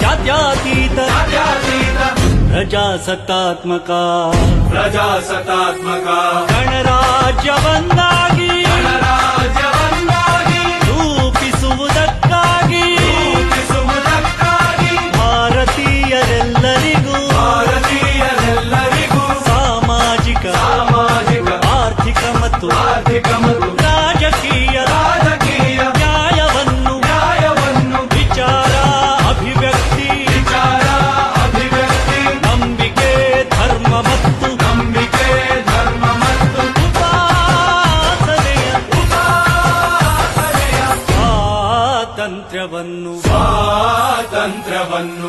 जात्यातीत। प्रजासत्तात्मका। गणराज्य वंदा ಸ್ವಾತಂತ್ರ್ಯವನ್ನು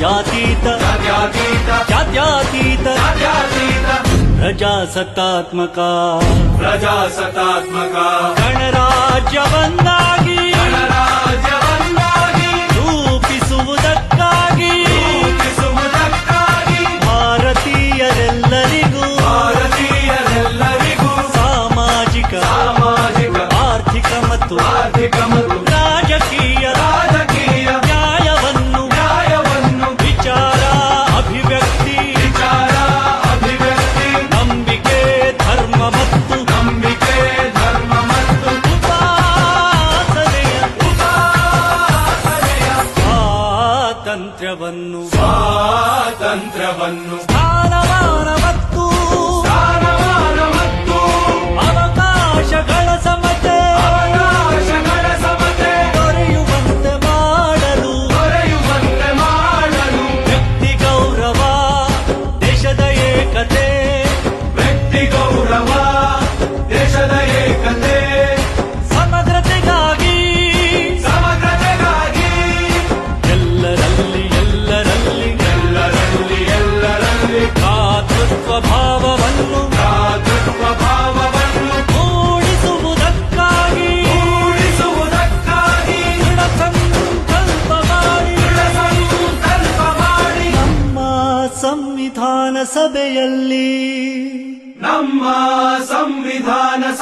जातीत। जात्यातीत प्रजासत्तात्मका। प्रजासत्तात्मका। mantra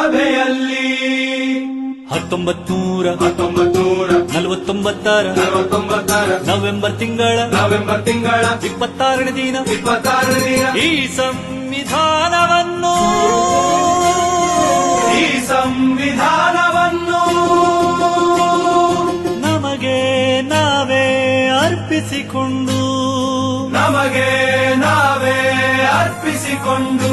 ಸಭೆಯಲ್ಲಿ. ಹತ್ತೊಂಬತ್ತು ನೂರ ಹತ್ತೊಂಬತ್ತು ನೂರ ನಲವತ್ತೊಂಬತ್ತರ ನಲವತ್ತೊಂಬತ್ತರ ನವೆಂಬರ್ ತಿಂಗಳ ನವೆಂಬರ್ ತಿಂಗಳ ಇಪ್ಪತ್ತಾರನೇ ದಿನ ಇಪ್ಪತ್ತಾರನೇ ದಿನ. ಈ ಸಂವಿಧಾನವನ್ನು ಈ ಸಂವಿಧಾನವನ್ನು ನಮಗೆ ನಾವೇ ಅರ್ಪಿಸಿಕೊಂಡು ನಮಗೆ ನಾವೇ ಅರ್ಪಿಸಿಕೊಂಡು